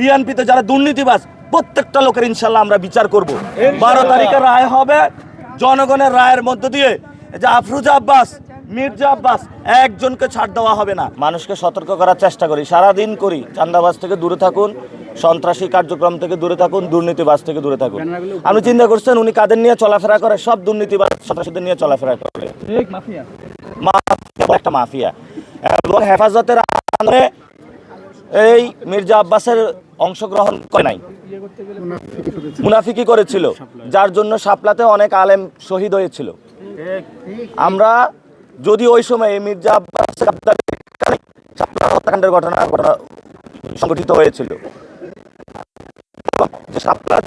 বিএনপিতে যারা দুর্নীতিবাজ প্রত্যেকটা লোকের ইনশাল্লাহ আমরা বিচার করব। বারো তারিখে রায় হবে জনগণের রায়ের মধ্য দিয়ে যে আফরুজা আব্বাস মির্জা আব্বাস একজনকে ছাড় দেওয়া হবে না। মানুষকে সতর্ক করার চেষ্টা করি সারাদিন করি। চান্দাবাজ থেকে দূরে থাকুন সন্ত্রাসী কার্যক্রম থেকে দূরে থাকুন দুর্নীতিবাজ থেকে দূরে থাকুন। আপনি চিন্তা করছেন উনি কাদের নিয়ে চলাফেরা করে? সব দুর্নীতিবাজ সন্ত্রাসীদের নিয়ে চলাফেরা করে। মাফিয়া। একটা মাফিয়া। এবং হেফাজতের এই মির্জা আব্বাসের অংশগ্রহণ করে নাই। মুনাফিকি করেছিল। যার জন্য শাপলাতে অনেক আলেম শহীদ হয়েছিল। আমরা যদি ওই সময় মির্জা আব্বাসের গ্রেপ্তারের হত্যাকাণ্ডের ঘটনা ঘটনা সংগঠিত হয়েছিল যে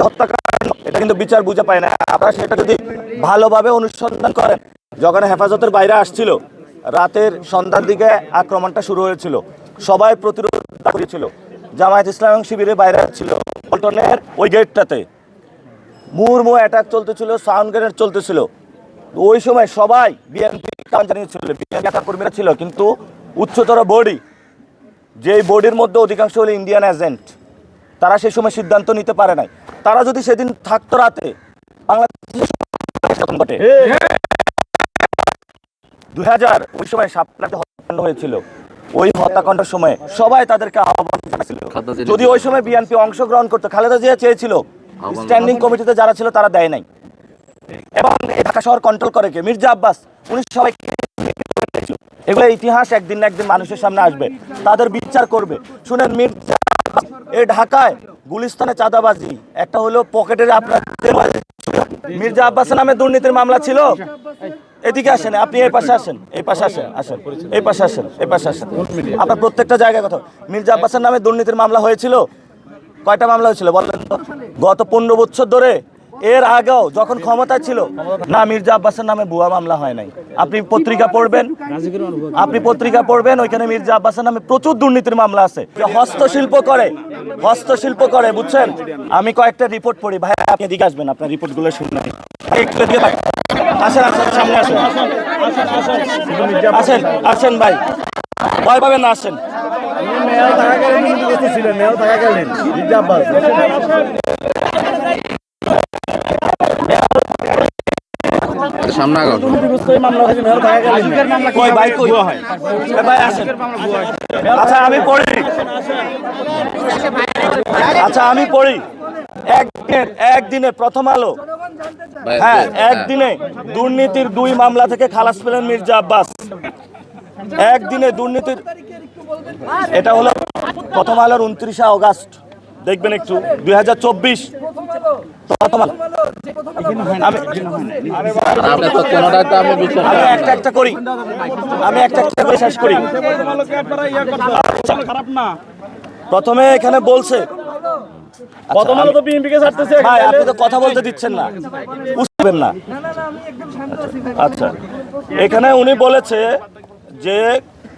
হত্যাকাণ্ড এটা কিন্তু বিচার বুঝে পায় না। আপনারা সেটা যদি ভালোভাবে অনুসন্ধান করেন যখন হেফাজতের বাইরে আসছিল রাতের সন্ধ্যার দিকে আক্রমণটা শুরু হয়েছিল সবাই প্রতিরোধ করেছিল। জামায়াত ইসলাম শিবিরের বাইরে ছিল। পল্টনের ওই গেটটাতে মুহুর্মু অ্যাটাক চলতেছিল সাউন্ড গ্রেনেড চলতেছিল। ওই সময় সবাই বিএনপি কান জানিয়েছিল বিএনপি নেতা কর্মীরা ছিল, কিন্তু উচ্চতর বডি যেই বডির মধ্যে অধিকাংশ হলো ইন্ডিয়ান এজেন্ট তারা সেই সময় সিদ্ধান্ত নিতে পারে নাই। তারা যদি সেদিন থাকতো রাতে, বাংলাদেশ দুই হাজার, ওই সময় সাপলাতে হত্যাকাণ্ড হয়েছিল। ওই হত্যাকাণ্ডের সময় সবাই তাদেরকে আহ্বান জানাছিল যদি ওই সময় বিএনপি অংশগ্রহণ করতো খালেদা জিয়া চেয়েছিল স্ট্যান্ডিং কমিটিতে যারা ছিল তারা দেয় নাই। এবং ঢাকা শহর কন্ট্রোল করে কে? মির্জা আব্বাস উনি সবাই এগুলো ইতিহাস একদিন না একদিন মানুষের সামনে আসবে তাদের বিচার করবে। শুনেন মির্জা এ ঢাকায় গুলিস্তানে চাঁদাবাজি একটা হলো পকেটের আপনার মির্জা আব্বাস নামে দুর্নীতির মামলা ছিল? এদিকে আসেন, আপনি এই পাশে আসেন, এই পাশে আসেন আসেন, এই পাশে আসেন, এই পাশে আসেন। আপনার প্রত্যেকটা জায়গায় কথা মির্জা আব্বাসের নামে দুর্নীতির মামলা হয়েছিল? কয়টা মামলা হয়েছিল বলেন গত পনেরো বছর ধরে এর আগেও যখন ক্ষমতা ছিল, না, মির্জা আব্বাসের নামে ভুয়া মামলা হয় নাই। আপনি পত্রিকা পড়বেন, আপনি পত্রিকা পড়বেন, ওইখানে মির্জা আব্বাসের নামে প্রচুর দুর্নীতির মামলা আছে। হস্তশিল্প করে হস্তশিল্প করে, বুঝছেন? আমি কয়েকটা রিপোর্ট পড়ি। ভাই, আপনি এদিকে আসবেন, আপনার রিপোর্টগুলো শুনে আসেন আসেন, সামনে আসেন। আসেন আসেন ভাই। ভয় পাবেন না, আসেন। মেয়র থাকাকালীন, মির্জা আব্বাস। ভাই আসেন। আচ্ছা আমি পড়ি। আচ্ছা আমি পড়ি। একদিনে একদিনে প্রথম আলো। হ্যাঁ হ্যাঁ। একদিনে দুর্নীতির দুই মামলা থেকে খালাস পেলেন মির্জা আব্বাস। একদিনে দুর্নীতির এটা হলো প্রথম আলোর উনত্রিশে অগাস্ট দেখবেন একটু দুই হাজার চব্বিশ। একটা একটা করি। আমি একটা একটা করে শেষ করি। খারাপ না প্রথমে এখানে বলছে প্রথম আলো তো বিএনপিকে ছাড়তেছে ভাই আপনি তো কথা বলতে দিচ্ছেন না। বুঝবেন না। আচ্ছা। এখানে উনি বলেছে যে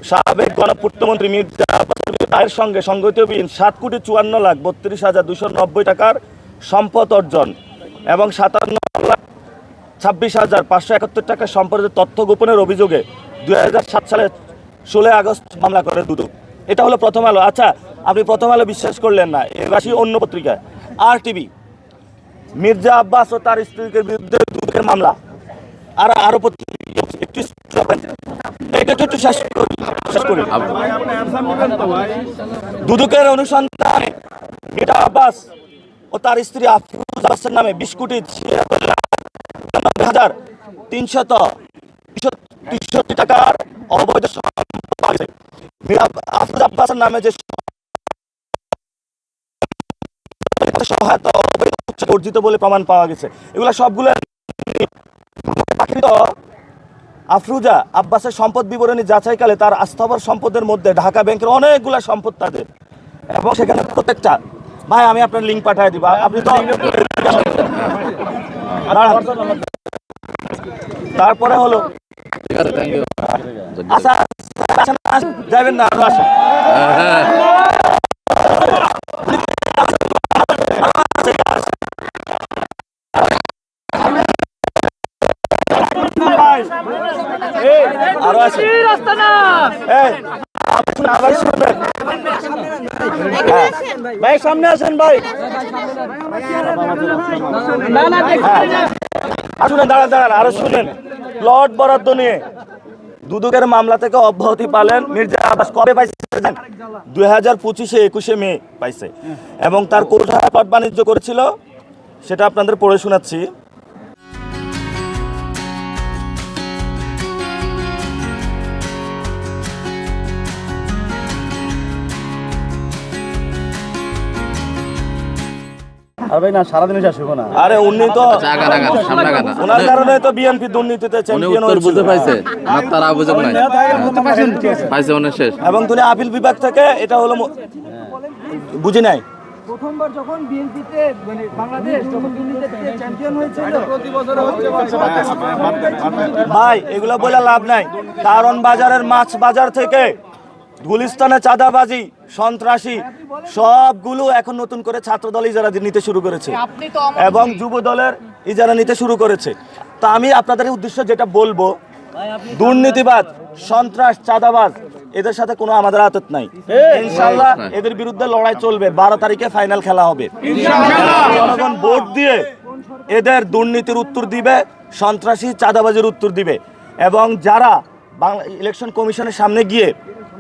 সাবেক গণপূর্তমন্ত্রী মির্জা আব্বাস রায়ের সঙ্গে সংগঠিত বিন সাত কোটি চুয়ান্ন লাখ বত্রিশ হাজার দুশো নব্বই টাকার সম্পদ অর্জন এবং সাতান্ন লাখ ছাব্বিশ হাজার পাঁচশো একাত্তর টাকা সম্পর্কে তথ্য গোপনের অভিযোগে দুই হাজার সাত সালে ষোলোই আগস্ট মামলা করে দুদক। এটা হলো প্রথম আলো। আচ্ছা আপনি প্রথম আলো বিশ্বাস করলেন না। এর আসি অন্য পত্রিকায়। আর টিভি মির্জা আব্বাস ও তার স্ত্রীকে বিরুদ্ধে দুদকের মামলা। আর আরও এটা দুদকের অনুসন্ধানে মির্জা আব্বাস ও তার স্ত্রী আফরোজ আব্বাসের নামে বিশ কোটি ছিয়াত্তর হাজার তিনশত তেষট্টি টাকার অবৈধ আফরোজ আব্বাসের নামে যে সহায়তা অর্জিত বলে প্রমাণ পাওয়া গেছে। এগুলো সবগুলো আফরুজা আব্বাসের সম্পদ বিবরণী যাচাইকালে তার আস্থাবর সম্পদের মধ্যে ঢাকা ব্যাংকের অনেকগুলা সম্পদ তাদের। এবং সেখানে প্রত্যেকটা ভাই আমি আপনার লিঙ্ক পাঠিয়ে দিব। আপনি তো তারপরে হলো ঠিক আছে আচ্ছা আসেন, আসেন, যাবেন না আরও আসেন। হ্যাঁ আরও আসেন এই, আপনি আবার শুনবেন ভাই, সামনে আসেন ভাই। শুনেন দাঁড়ান দাঁড়ান আরও শুনেন। প্লট বরাদ্দ নিয়ে দুদকের মামলা থেকে অব্যাহতি পালেন মির্জা আব্বাস। কবে পাইছে দুই হাজার পঁচিশে একুশে মে পাইছে। এবং তার কোথায় প্লট বাণিজ্য করেছিল, সেটা আপনাদের পড়ে শোনাচ্ছি। আর ভাই না শেষ না আরে উনি তো আচ্ছা ওনার কারণে তো বিএনপি দুর্নীতিতে চ্যাম্পিয়ন উত্তর বুঝতে পাইছে না তারা বুঝে নাই পাইছে শেষ এবং তুমি আপিল বিভাগ থেকে এটা হলো বুঝি নাই প্রথমবার যখন বিএনপিতে মানে বাংলাদেশ যখন দুর্নীতিতে চ্যাম্পিয়ন হয়েছিল ভাই এগুলো বলে লাভ নাই কারণ বাজারের মাছ বাজার থেকে গুলিস্তানে চাঁদাবাজি সন্ত্রাসী সবগুলো এখন নতুন করে ছাত্র দল ইজারা নিতে শুরু করেছে। এবং যুব দলের ইজারা নিতে শুরু করেছে। তা আমি আপনাদের উদ্দেশ্য যেটা বলব দুর্নীতিবাদ সন্ত্রাস চাঁদাবাজ এদের সাথে কোনো আমাদের আতত নাই। ইনশাল্লাহ এদের বিরুদ্ধে লড়াই চলবে। বারো তারিখে ফাইনাল খেলা হবে। জনগণ ভোট দিয়ে এদের দুর্নীতির উত্তর দিবে সন্ত্রাসী চাঁদাবাজির উত্তর দিবে। এবং যারা বাংলা ইলেকশন কমিশনের সামনে গিয়ে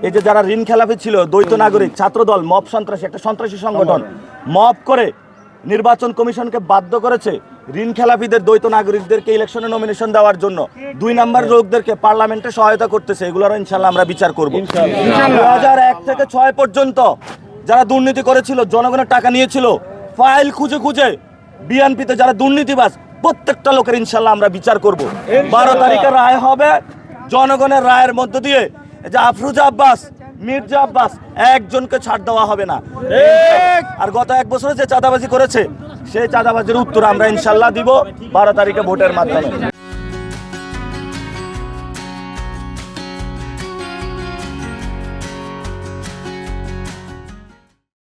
এই যে যারা ঋণ খেলাপি ছিল দ্বৈত নাগরিক ছাত্রদল মব সন্ত্রাসী একটা সন্ত্রাসী সংগঠন মব করে নির্বাচন কমিশনকে বাধ্য করেছে ঋণ খেলাপিদের দ্বৈত নাগরিকদেরকে ইলেকশনে নমিনেশন দেওয়ার জন্য। দুই নাম্বার লোকদেরকে পার্লামেন্টে সহায়তা করতেছে এগুলোর ইনশাল্লাহ আমরা বিচার করব। দু হাজার এক থেকে ছয় পর্যন্ত যারা দুর্নীতি করেছিল জনগণের টাকা নিয়েছিল ফাইল খুঁজে খুঁজে বিএনপিতে যারা দুর্নীতিবাজ প্রত্যেকটা লোকের ইনশাল্লাহ আমরা বিচার করব। বারো তারিখে রায় হবে জনগণের রায়ের মধ্য দিয়ে যে আফরুজা আব্বাস মির্জা আব্বাস একজনকে ছাড় দেওয়া হবে না। আর গত এক বছরে যে চাঁদাবাজি করেছে সেই চাঁদাবাজির উত্তর আমরা ইনশাল্লাহ দিব বারো তারিখে ভোটের মাধ্যমে।